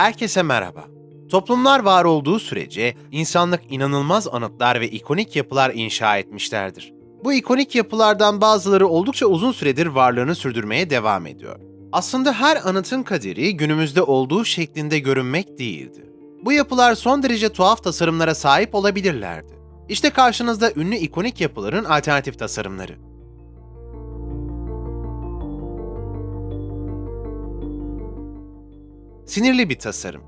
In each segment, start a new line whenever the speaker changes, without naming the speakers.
Herkese merhaba. Toplumlar var olduğu sürece insanlık inanılmaz anıtlar ve ikonik yapılar inşa etmişlerdir. Bu ikonik yapılardan bazıları oldukça uzun süredir varlığını sürdürmeye devam ediyor. Aslında her anıtın kaderi günümüzde olduğu şeklinde görünmek değildi. Bu yapılar son derece tuhaf tasarımlara sahip olabilirlerdi. İşte karşınızda ünlü ikonik yapıların alternatif tasarımları. Sinirli bir tasarım.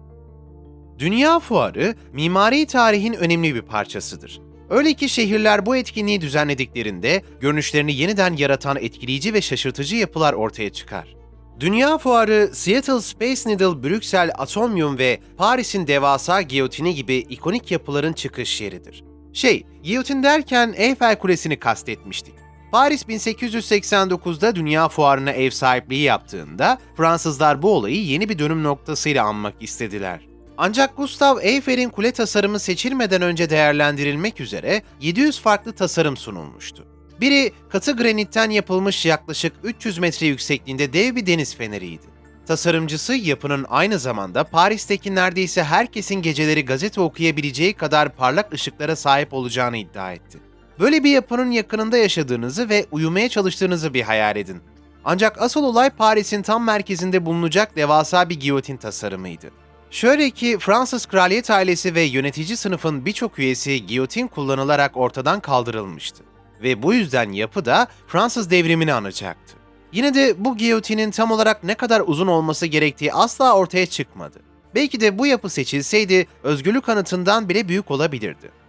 Dünya Fuarı, mimari tarihin önemli bir parçasıdır. Öyle ki şehirler bu etkinliği düzenlediklerinde görünüşlerini yeniden yaratan etkileyici ve şaşırtıcı yapılar ortaya çıkar. Dünya Fuarı, Seattle Space Needle, Brüksel Atomium ve Paris'in devasa giyotini gibi ikonik yapıların çıkış yeridir. Şey, giyotin derken Eyfel Kulesi'ni kastetmiştik. Paris 1889'da Dünya Fuarı'na ev sahipliği yaptığında Fransızlar bu olayı yeni bir dönüm noktasıyla anmak istediler. Ancak Gustav Eyfel'in kule tasarımı seçilmeden önce değerlendirilmek üzere 700 farklı tasarım sunulmuştu. Biri katı granitten yapılmış yaklaşık 300 metre yüksekliğinde dev bir deniz feneriydi. Tasarımcısı yapının aynı zamanda Paris'teki neredeyse herkesin geceleri gazete okuyabileceği kadar parlak ışıklara sahip olacağını iddia etti. Böyle bir yapının yakınında yaşadığınızı ve uyumaya çalıştığınızı bir hayal edin. Ancak asıl olay Paris'in tam merkezinde bulunacak devasa bir giyotin tasarımıydı. Şöyle ki Fransız kraliyet ailesi ve yönetici sınıfın birçok üyesi giyotin kullanılarak ortadan kaldırılmıştı. Ve bu yüzden yapı da Fransız devrimini anacaktı. Yine de bu giyotinin tam olarak ne kadar uzun olması gerektiği asla ortaya çıkmadı. Belki de bu yapı seçilseydi özgürlük anıtından bile büyük olabilirdi.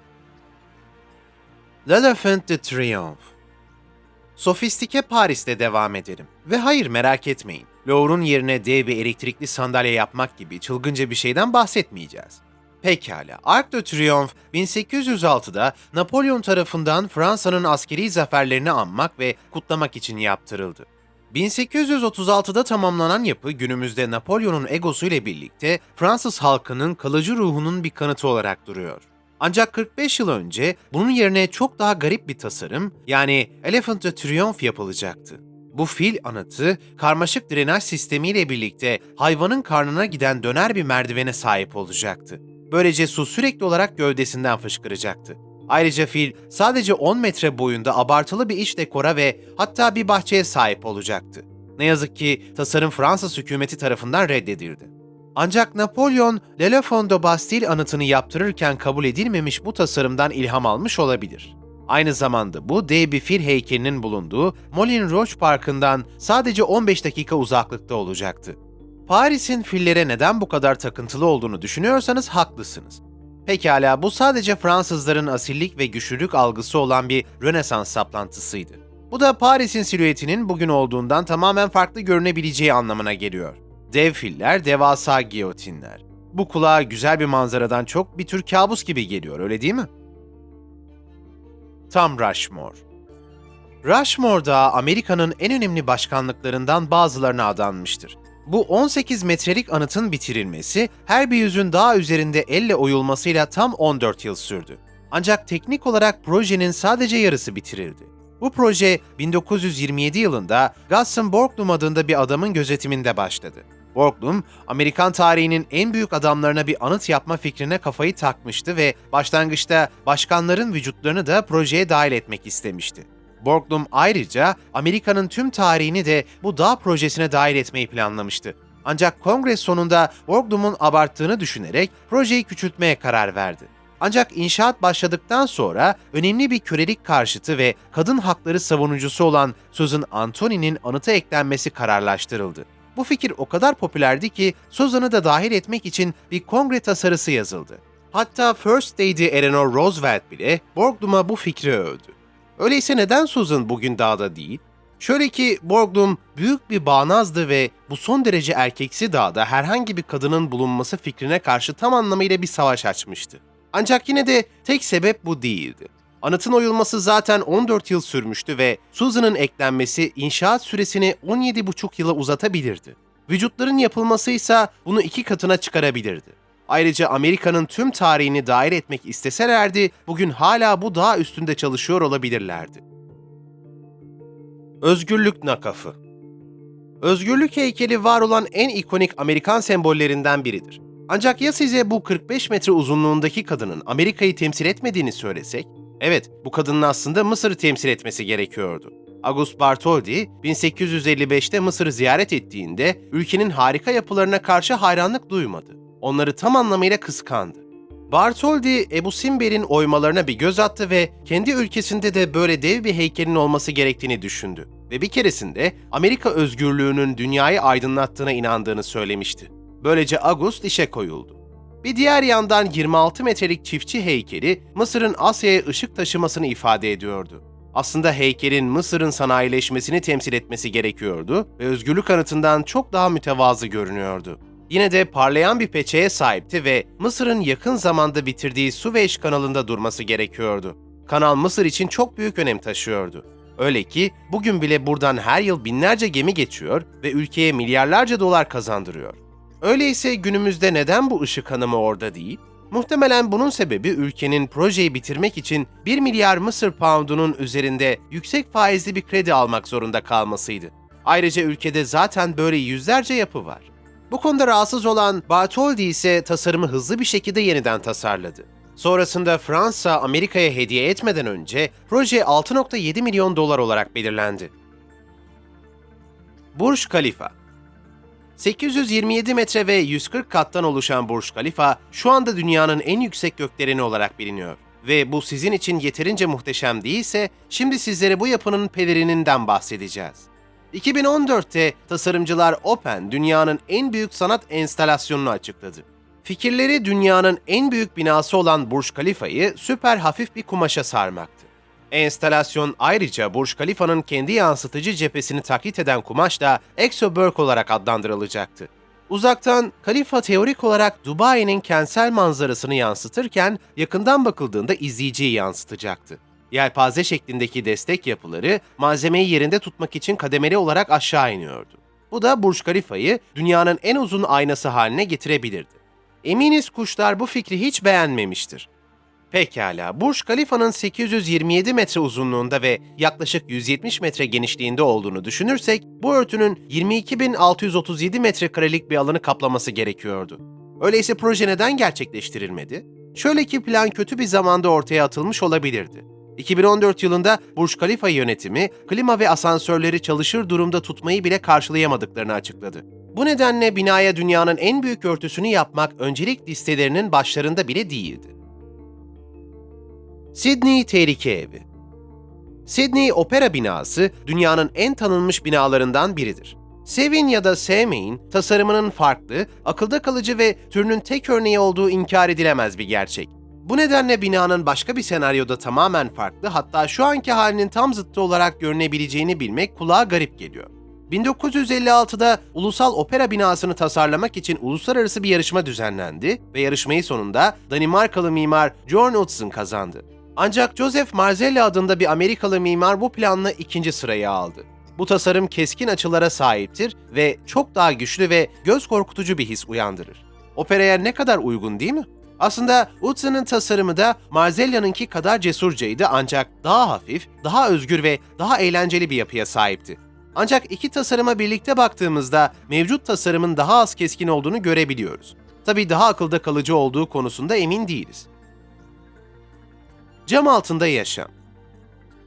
L'Elephant de Triomphe Sofistike Paris'te devam edelim. Ve hayır merak etmeyin. Louvre'un yerine dev bir elektrikli sandalye yapmak gibi çılgınca bir şeyden bahsetmeyeceğiz. Pekala, Arc de Triomphe 1806'da Napolyon tarafından Fransa'nın askeri zaferlerini anmak ve kutlamak için yaptırıldı. 1836'da tamamlanan yapı günümüzde Napolyon'un egosu ile birlikte Fransız halkının kalıcı ruhunun bir kanıtı olarak duruyor. Ancak 45 yıl önce bunun yerine çok daha garip bir tasarım yani Elephant de Triomphe yapılacaktı. Bu fil anıtı karmaşık drenaj sistemiyle birlikte hayvanın karnına giden döner bir merdivene sahip olacaktı. Böylece su sürekli olarak gövdesinden fışkıracaktı. Ayrıca fil sadece 10 metre boyunda abartılı bir iç dekora ve hatta bir bahçeye sahip olacaktı. Ne yazık ki tasarım Fransız hükümeti tarafından reddedildi. Ancak Napolyon, L'Elephant de Bastille anıtını yaptırırken kabul edilmemiş bu tasarımdan ilham almış olabilir. Aynı zamanda bu dev bir fil heykelinin bulunduğu Moulin Rouge Parkı'ndan sadece 15 dakika uzaklıkta olacaktı. Paris'in fillere neden bu kadar takıntılı olduğunu düşünüyorsanız haklısınız. Pekala bu sadece Fransızların asillik ve güçlülük algısı olan bir Rönesans saplantısıydı. Bu da Paris'in silüetinin bugün olduğundan tamamen farklı görünebileceği anlamına geliyor. Dev filler, devasa giyotinler. Bu kulağa güzel bir manzaradan çok bir tür kabus gibi geliyor, öyle değil mi? Tam Rushmore Rushmore Dağı Amerika'nın en önemli başkanlıklarından bazılarına adanmıştır. Bu 18 metrelik anıtın bitirilmesi her bir yüzün daha üzerinde elle oyulmasıyla tam 14 yıl sürdü. Ancak teknik olarak projenin sadece yarısı bitirildi. Bu proje 1927 yılında Gaston Borglum adında bir adamın gözetiminde başladı. Borglum, Amerikan tarihinin en büyük adamlarına bir anıt yapma fikrine kafayı takmıştı ve başlangıçta başkanların vücutlarını da projeye dahil etmek istemişti. Borglum ayrıca Amerika'nın tüm tarihini de bu dağ projesine dahil etmeyi planlamıştı. Ancak kongre sonunda Borglum'un abarttığını düşünerek projeyi küçültmeye karar verdi. Ancak inşaat başladıktan sonra önemli bir kölelik karşıtı ve kadın hakları savunucusu olan Susan Anthony'nin anıta eklenmesi kararlaştırıldı. Bu fikir o kadar popülerdi ki Susan'ı da dahil etmek için bir kongre tasarısı yazıldı. Hatta First Lady Eleanor Roosevelt bile Borglum'a bu fikri övdü. Öyleyse neden Susan bugün dağda değil? Şöyle ki Borglum büyük bir bağnazdı ve bu son derece erkeksi dağda herhangi bir kadının bulunması fikrine karşı tam anlamıyla bir savaş açmıştı. Ancak yine de tek sebep bu değildi. Anıtın oyulması zaten 14 yıl sürmüştü ve Susan'ın eklenmesi inşaat süresini 17,5 yıla uzatabilirdi. Vücutların yapılması ise bunu iki katına çıkarabilirdi. Ayrıca Amerika'nın tüm tarihini dahil etmek isteselerdi, bugün hala bu dağ üstünde çalışıyor olabilirlerdi. Özgürlük nakafı Özgürlük heykeli var olan en ikonik Amerikan sembollerinden biridir. Ancak ya size bu 45 metre uzunluğundaki kadının Amerika'yı temsil etmediğini söylesek? Evet, bu kadının aslında Mısır'ı temsil etmesi gerekiyordu. Auguste Bartholdi, 1855'te Mısır'ı ziyaret ettiğinde ülkenin harika yapılarına karşı hayranlık duymadı. Onları tam anlamıyla kıskandı. Bartholdi, Ebu Simber'in oymalarına bir göz attı ve kendi ülkesinde de böyle dev bir heykelin olması gerektiğini düşündü. Ve bir keresinde Amerika özgürlüğünün dünyayı aydınlattığına inandığını söylemişti. Böylece August işe koyuldu. Bir diğer yandan 26 metrelik çiftçi heykeli Mısır'ın Asya'ya ışık taşımasını ifade ediyordu. Aslında heykelin Mısır'ın sanayileşmesini temsil etmesi gerekiyordu ve özgürlük anıtından çok daha mütevazı görünüyordu. Yine de parlayan bir peçeye sahipti ve Mısır'ın yakın zamanda bitirdiği Süveyş kanalında durması gerekiyordu. Kanal Mısır için çok büyük önem taşıyordu. Öyle ki bugün bile buradan her yıl binlerce gemi geçiyor ve ülkeye milyarlarca dolar kazandırıyor. Öyleyse günümüzde neden bu ışık hanımı orada değil? Muhtemelen bunun sebebi ülkenin projeyi bitirmek için 1 milyar Mısır poundunun üzerinde yüksek faizli bir kredi almak zorunda kalmasıydı. Ayrıca ülkede zaten böyle yüzlerce yapı var. Bu konuda rahatsız olan Bartholdi ise tasarımı hızlı bir şekilde yeniden tasarladı. Sonrasında Fransa Amerika'ya hediye etmeden önce proje 6.7 milyon dolar olarak belirlendi. Burj Khalifa 827 metre ve 140 kattan oluşan Burj Khalifa şu anda dünyanın en yüksek gökdeleni olarak biliniyor. Ve bu sizin için yeterince muhteşem değilse şimdi sizlere bu yapının pelerininden bahsedeceğiz. 2014'te tasarımcılar Open dünyanın en büyük sanat enstalasyonunu açıkladı. Fikirleri dünyanın en büyük binası olan Burj Khalifa'yı süper hafif bir kumaşa sarmaktı. Enstalasyon ayrıca Burj Khalifa'nın kendi yansıtıcı cephesini taklit eden kumaşla Exoberg olarak adlandırılacaktı. Uzaktan Khalifa teorik olarak Dubai'nin kentsel manzarasını yansıtırken yakından bakıldığında izleyiciyi yansıtacaktı. Yelpaze şeklindeki destek yapıları malzemeyi yerinde tutmak için kademeli olarak aşağı iniyordu. Bu da Burj Khalifa'yı dünyanın en uzun aynası haline getirebilirdi. Eminiz kuşlar bu fikri hiç beğenmemiştir. Pekala, Burj Khalifa'nın 827 metre uzunluğunda ve yaklaşık 170 metre genişliğinde olduğunu düşünürsek, bu örtünün 22.637 metrekarelik bir alanı kaplaması gerekiyordu. Öyleyse proje neden gerçekleştirilmedi? Şöyle ki plan kötü bir zamanda ortaya atılmış olabilirdi. 2014 yılında Burj Khalifa yönetimi, klima ve asansörleri çalışır durumda tutmayı bile karşılayamadıklarını açıkladı. Bu nedenle binaya dünyanın en büyük örtüsünü yapmak öncelik listelerinin başlarında bile değildi. Sydney Tehlike Evi Sydney Opera binası dünyanın en tanınmış binalarından biridir. Sevin ya da sevmeyin, tasarımının farklı, akılda kalıcı ve türünün tek örneği olduğu inkar edilemez bir gerçek. Bu nedenle binanın başka bir senaryoda tamamen farklı hatta şu anki halinin tam zıttı olarak görünebileceğini bilmek kulağa garip geliyor. 1956'da Ulusal Opera binasını tasarlamak için uluslararası bir yarışma düzenlendi ve yarışmayı sonunda Danimarkalı mimar Bjorn Utzon kazandı. Ancak Joseph Marzella adında bir Amerikalı mimar bu planla ikinci sırayı aldı. Bu tasarım keskin açılara sahiptir ve çok daha güçlü ve göz korkutucu bir his uyandırır. Operaya ne kadar uygun değil mi? Aslında Utzon'un tasarımı da Marzella'nınki kadar cesurcaydı ancak daha hafif, daha özgür ve daha eğlenceli bir yapıya sahipti. Ancak iki tasarıma birlikte baktığımızda mevcut tasarımın daha az keskin olduğunu görebiliyoruz. Tabii daha akılda kalıcı olduğu konusunda emin değiliz. Cam altında yaşam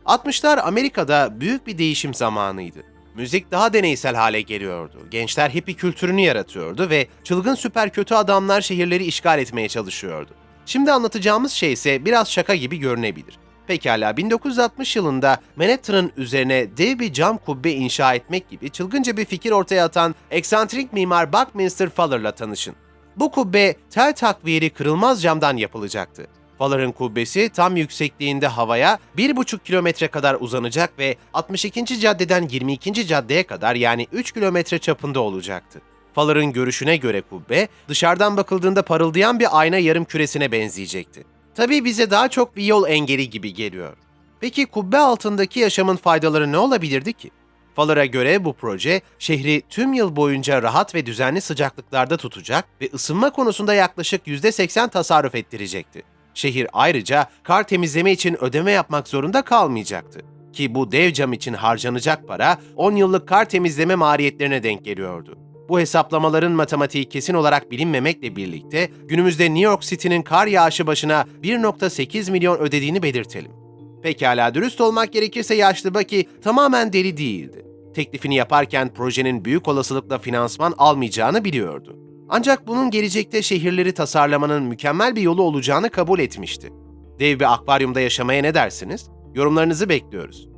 60'lar Amerika'da büyük bir değişim zamanıydı. Müzik daha deneysel hale geliyordu. Gençler hippie kültürünü yaratıyordu ve çılgın süper kötü adamlar şehirleri işgal etmeye çalışıyordu. Şimdi anlatacağımız şey ise biraz şaka gibi görünebilir. Pekala 1960 yılında Manhattan'ın üzerine dev bir cam kubbe inşa etmek gibi çılgınca bir fikir ortaya atan eksantrik mimar Buckminster Fuller'la tanışın. Bu kubbe tel takviyeli kırılmaz camdan yapılacaktı. Fuller'ın kubbesi tam yüksekliğinde havaya 1,5 kilometre kadar uzanacak ve 62. caddeden 22. caddeye kadar yani 3 kilometre çapında olacaktı. Fuller'ın görüşüne göre kubbe, dışarıdan bakıldığında parıldayan bir ayna yarım küresine benzeyecekti. Tabii bize daha çok bir yol engeli gibi geliyor. Peki kubbe altındaki yaşamın faydaları ne olabilirdi ki? Fuller'a göre bu proje şehri tüm yıl boyunca rahat ve düzenli sıcaklıklarda tutacak ve ısınma konusunda yaklaşık %80 tasarruf ettirecekti. Şehir ayrıca kar temizleme için ödeme yapmak zorunda kalmayacaktı. Ki bu dev cam için harcanacak para 10 yıllık kar temizleme maliyetlerine denk geliyordu. Bu hesaplamaların matematiği kesin olarak bilinmemekle birlikte günümüzde New York City'nin kar yağışı başına 1.8 milyon ödediğini belirtelim. Pekala dürüst olmak gerekirse yaşlı Baki tamamen deli değildi. Teklifini yaparken projenin büyük olasılıkla finansman almayacağını biliyordu. Ancak bunun gelecekte şehirleri tasarlamanın mükemmel bir yolu olacağını kabul etmişti. Dev bir akvaryumda yaşamaya ne dersiniz? Yorumlarınızı bekliyoruz.